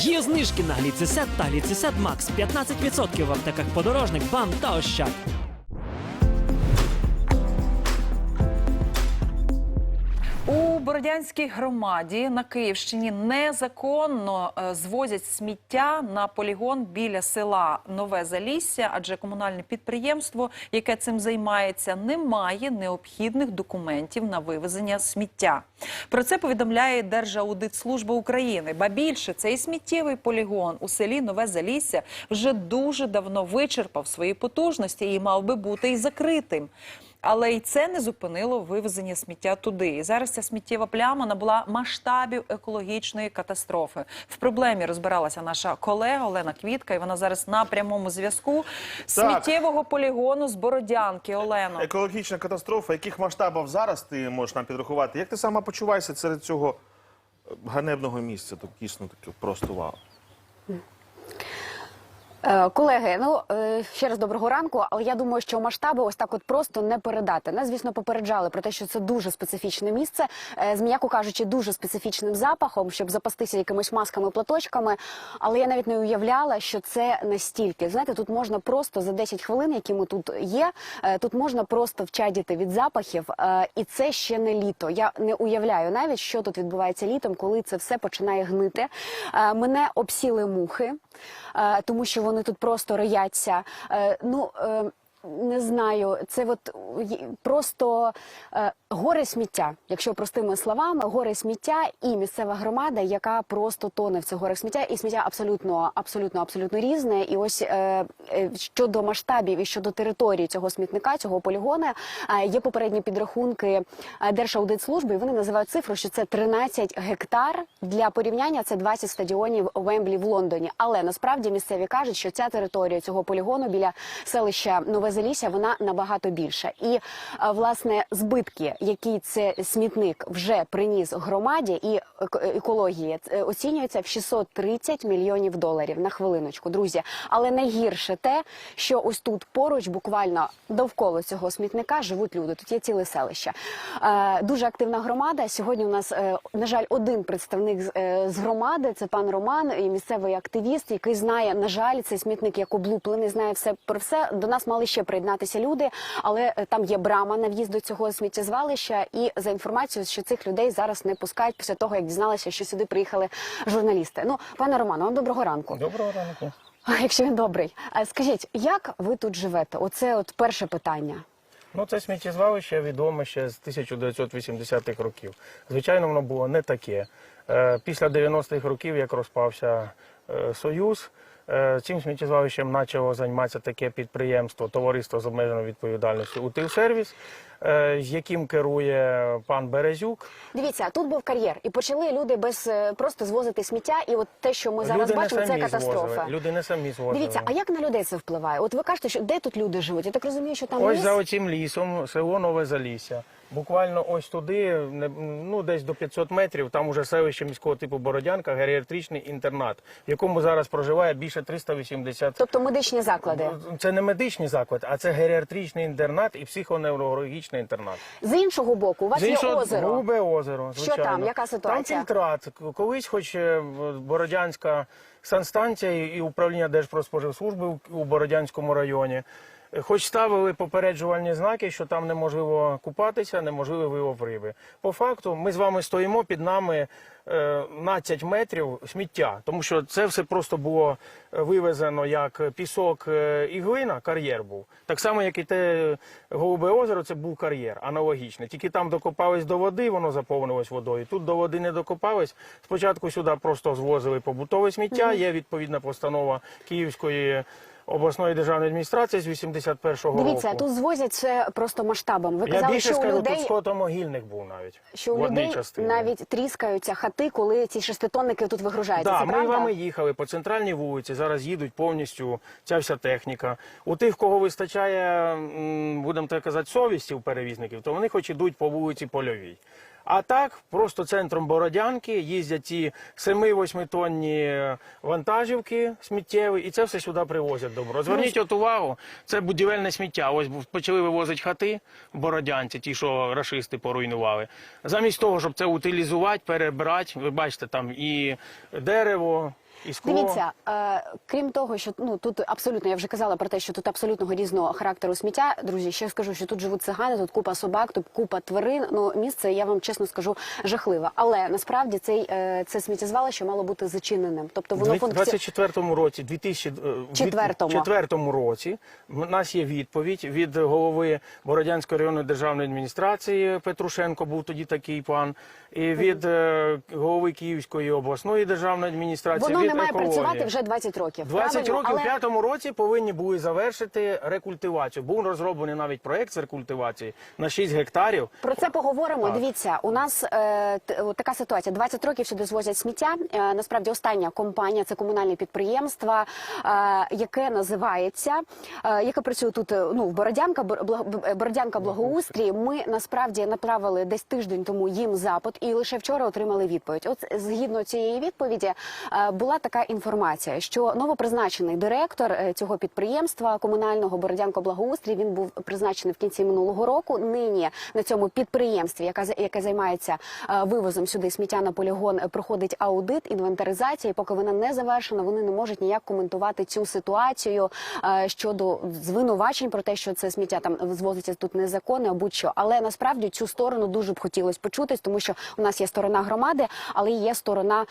Є знижки на гліцисет та гліцисет Макс 15% в аптеках подорожник, бам та ощад. Бородянській громаді на Київщині незаконно е, звозять сміття на полігон біля села Нове Залісся, адже комунальне підприємство, яке цим займається, не має необхідних документів на вивезення сміття. Про це повідомляє Держаудитслужба України. Ба більше цей сміттєвий полігон у селі Нове Залісся вже дуже давно вичерпав свої потужності і мав би бути і закритим. Але й це не зупинило вивезення сміття туди. І зараз ця сміттєва пляма набула масштабів екологічної катастрофи. В проблемі розбиралася наша колега Олена Квітка, і вона зараз на прямому зв'язку сміттєвого полігону з Бородянки. Олено. Екологічна катастрофа, яких масштабів зараз ти можеш нам підрахувати? Як ти сама почуваєшся серед цього ганебного місця? Так дійсно таке просто вау. Е, Колеги, ну е, ще раз доброго ранку. Але я думаю, що масштаби ось так от просто не передати. Нас, звісно, попереджали про те, що це дуже специфічне місце, е, з м'яко кажучи, дуже специфічним запахом, щоб запастися якимись масками, платочками. Але я навіть не уявляла, що це настільки. Знаєте, тут можна просто за 10 хвилин, які ми тут є, тут можна просто вчадіти від запахів, і це ще не літо. Я не уявляю навіть, що тут відбувається літом, коли це все починає гнити. Мене обсіли мухи, тому що вони тут просто рояться. Е, Ну е, не знаю, це от просто е, горе сміття, якщо простими словами, горе сміття і місцева громада, яка просто тоне в цих горах сміття, і сміття абсолютно, абсолютно, абсолютно різне. І ось е, е, щодо масштабів і щодо території цього смітника, цього полігона, є попередні підрахунки Держаудитслужби. і Вони називають цифру, що це 13 гектар. Для порівняння це 20 стадіонів Вемблі в Лондоні. Але насправді місцеві кажуть, що ця територія цього полігону біля селища Нове Залісся вона набагато більша. І е, власне збитки, які це смітник вже приніс громаді і екології, е, оцінюються в 630 мільйонів доларів на хвилиночку, друзі. Але найгірше те, що ось тут поруч, буквально довкола цього смітника, живуть люди. Тут є ціле селище. Е, Дуже активна громада. Сьогодні у нас, на жаль, один представник з- громади. Це пан Роман, місцевий активіст, який знає, на жаль, цей смітник як облуплений, знає все про все. До нас мали ще приєднатися люди, але е, там є брама на в'їзд до цього сміттєзвалища. І за інформацією, що цих людей зараз не пускають після того, як дізналися, що сюди приїхали журналісти. Ну, пане Романе, вам доброго ранку. Доброго ранку. Якщо він добрий, скажіть, як ви тут живете? Оце от перше питання. Ну, це сміттєзвалище відоме ще з 1980-х років. Звичайно, воно було не таке. Е, Після 90-х років, як розпався е, Союз, цим сміттєзвалищем почало займатися таке підприємство, товариство з обмеженою відповідальністю «Утилсервіс», е, яким керує пан Березюк. Дивіться, тут був кар'єр, і почали люди без е, просто звозити сміття. І от те, що ми зараз Люди бачимо, це катастрофа. звозили. Люди не самі звозили. Дивіться, а як на людей це впливає? От ви кажете, що де тут люди живуть? Я так розумію, що там Ось ліс. за оцим лісом, село Нове Залісся. Буквально ось туди, ну десь до 500 метрів, там уже селище міського типу Бородянка, геріатричний інтернат, в якому зараз проживає більше 380 Тобто медичні заклади. Це не медичний заклад, а це геріатричний інтернат і психоневрологічний інтернат. З іншого боку, у вас З є іншого- озеро. Грубе озеро. Що там? Яка ситуація? Там фільтрат. Колись, хоч е, Бородянська санстанція і- управління Держпродспоживслужби у Бородянському районі. Хоч ставили попереджувальні знаки, що там неможливо купатися, неможливо вилов риби. По факту, ми з вами стоїмо під нами е, 12 метрів сміття, тому що це все просто було е, вивезено як пісок е, і глина, кар'єр був. Так само, як і те голубе озеро, це був кар'єр, аналогічний. Тільки там докопались до води, воно заповнилось водою. Тут до води не докопались. Спочатку сюди просто звозили побутове сміття. Є відповідна постанова Київської обласної державної адміністрації з 81-го Дивіться, тут звозять це просто масштабом. Ви Я казали, більше що у скажу, людей тут скотомогильник був навіть що в у одній людей частині. навіть тріскаються хати, коли ці шеститонники тут вигружаються. Так, це ми правда? вами їхали по центральній вулиці. Зараз їдуть повністю ця вся техніка. У тих, кого вистачає, м, будемо так казати, совісті у перевізників, то вони хоч ідуть по вулиці Польовій. А так, просто центром Бородянки їздять ці 7-8 тонні вантажівки сміттєві, і це все сюди привозять добро. Зверніть от увагу, це будівельне сміття. Ось почали вивозити хати в Бородянці, ті, що рашисти поруйнували. Замість того, щоб це утилізувати, перебрати, ви бачите, там і дерево, Дивіться, е, крім того, що ну тут абсолютно я вже казала про те, що тут абсолютно різного характеру сміття. Друзі, ще скажу, що тут живуть цигани, тут купа собак, тут купа тварин. Ну місце, я вам чесно скажу, жахливе. Але насправді цей е, це сміттєзвалище мало бути зачиненим. Тобто воно функці... 24-му році, 2004 Четвертому. четвертому році, у нас є відповідь від голови Бородянської районної державної адміністрації Петрушенко, був тоді такий пан, і від е, голови Київської обласної державної адміністрації. Воно не має екології. працювати вже 20 років. 20 правильно? років Але... п'ятому році повинні були завершити рекультивацію. Був розроблений навіть проект з рекультивації на 6 гектарів. Про це поговоримо. Так. Дивіться, у нас е, т- така ситуація. 20 років сюди звозять сміття. Е, насправді остання компанія це комунальне підприємство, е, яке називається, е, яке працює тут. е, Ну в Бородянка, Бор- Благо- Бородянка благоустрій. Ми насправді направили десь тиждень тому їм запит, і лише вчора отримали відповідь. От згідно цієї відповіді е, була така інформація, що новопризначений директор е, цього підприємства комунального Бородянко благоустрій він був призначений в кінці минулого року. Нині на цьому підприємстві, яка яке займається е, вивозом сюди сміття на полігон, е, проходить аудит, інвентаризація. І поки вона не завершена, вони не можуть ніяк коментувати цю ситуацію щодо звинувачень про те, що це сміття там звозиться тут незаконне, або будь-що. Але насправді цю сторону дуже б хотілося почути, тому що у нас є сторона громади, але є сторона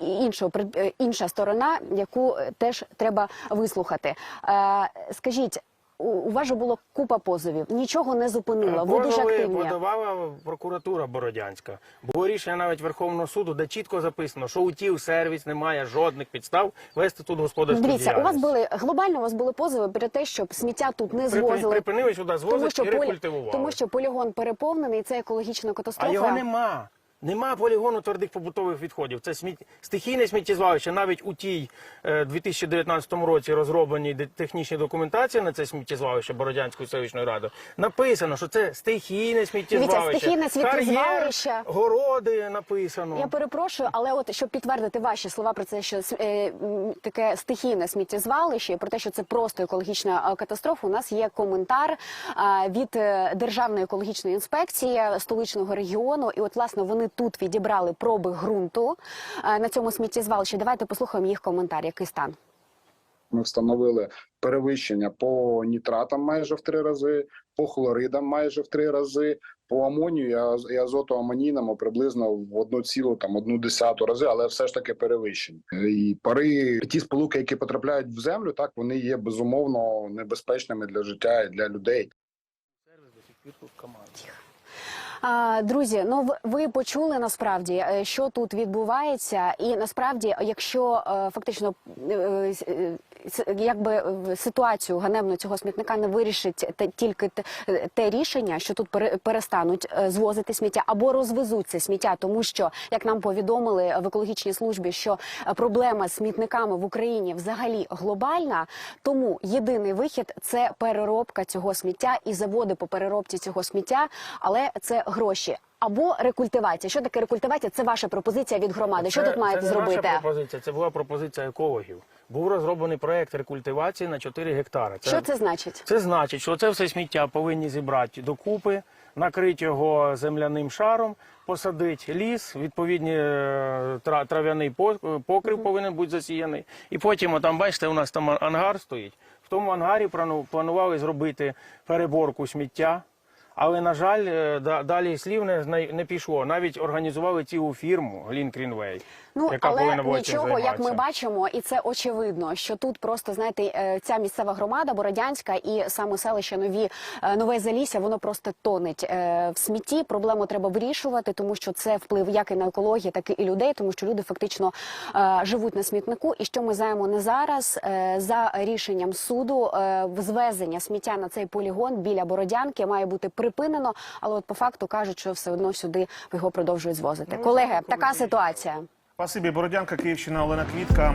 іншого інша сторона, яку е, теж треба вислухати. Е, скажіть. У вас же було купа позовів, нічого не зупинило. Ви дуже Позови активні. подавала прокуратура Бородянська. Було рішення навіть Верховного суду, де чітко записано, що у ТІВ сервіс немає жодних підстав вести тут господарську Дивіться, у вас були глобально у вас були позови про те, щоб сміття тут не звозили. Припинили сюди звозити і рекультивували. тому що полігон переповнений, це екологічна А катастрофа. його нема. Нема полігону твердих побутових відходів. Це сміт... стихійне сміттєзвалище. Навіть у тій е, 2019 році розробленій технічній документації на це сміттєзвалище Бородянської селищної ради написано, що це стихійне сміттєзвалище. стихійне сміттєзвалище. Кар'єр, городи написано. Я перепрошую, але от щоб підтвердити ваші слова про це, що е, таке стихійне сміттєзвалище, про те, що це просто екологічна е, катастрофа, у нас є коментар е, від е, Державної екологічної інспекції столичного регіону. І от власне вони тут відібрали проби ґрунту е, на цьому сміттєзвалищі. Давайте послухаємо їх коментар. Який стан? Ми встановили перевищення по нітратам майже в три рази, по хлоридам майже в три рази, по амонію і аз- і азотоамонійному приблизно в одну цілу там одну десяту рази, але все ж таки перевищення. І пари, ті сполуки, які потрапляють в землю, так вони є безумовно небезпечними для життя і для людей. А, Друзі, ну ви почули насправді, е, що тут відбувається, і насправді, якщо е, фактично е, якби е, ситуацію ганебну цього смітника не вирішить те, тільки те, те рішення, що тут пере- перестануть е, звозити сміття або розвезуть це сміття, тому що як нам повідомили в екологічній службі, що е, проблема з смітниками в Україні взагалі глобальна, тому єдиний вихід це переробка цього сміття і заводи по переробці цього сміття, але це гроші. Або рекультивація. Що таке рекультивація? Це ваша пропозиція від громади. Що тут маєте це не зробити? наша пропозиція, це була пропозиція екологів. Був розроблений проект рекультивації на 4 гектари. Що це значить? Це значить, що це все сміття повинні зібрати докупи, накрити його земляним шаром, посадити ліс, відповідні е, тра- трав'яний по- покрив повинен бути засіяний. І потім, там, бачите, у нас там ангар стоїть. В тому ангарі плану- планували зробити переборку сміття. Але, на жаль, е, да- далі слів не, не пішло. Навіть організували цілу фірму Глін Крінвей, Ну яка але повинна була цим нічого, як ми бачимо, і це очевидно, що тут просто знаєте, е, ця місцева громада Бородянська і саме селище нові е, нове залісся, воно просто тонеть в смітті. Проблему треба вирішувати, тому що це вплив як і на екологію, так і людей, тому що люди фактично живуть на смітнику. І що ми знаємо не зараз за рішенням суду звезення сміття на цей полігон біля Бородянки має бути припинено. Але от по факту кажуть, що все одно сюди його продовжують звозити. Колеги, така ситуація. Спасибі, Бородянка, Київщина, Олена Квітка.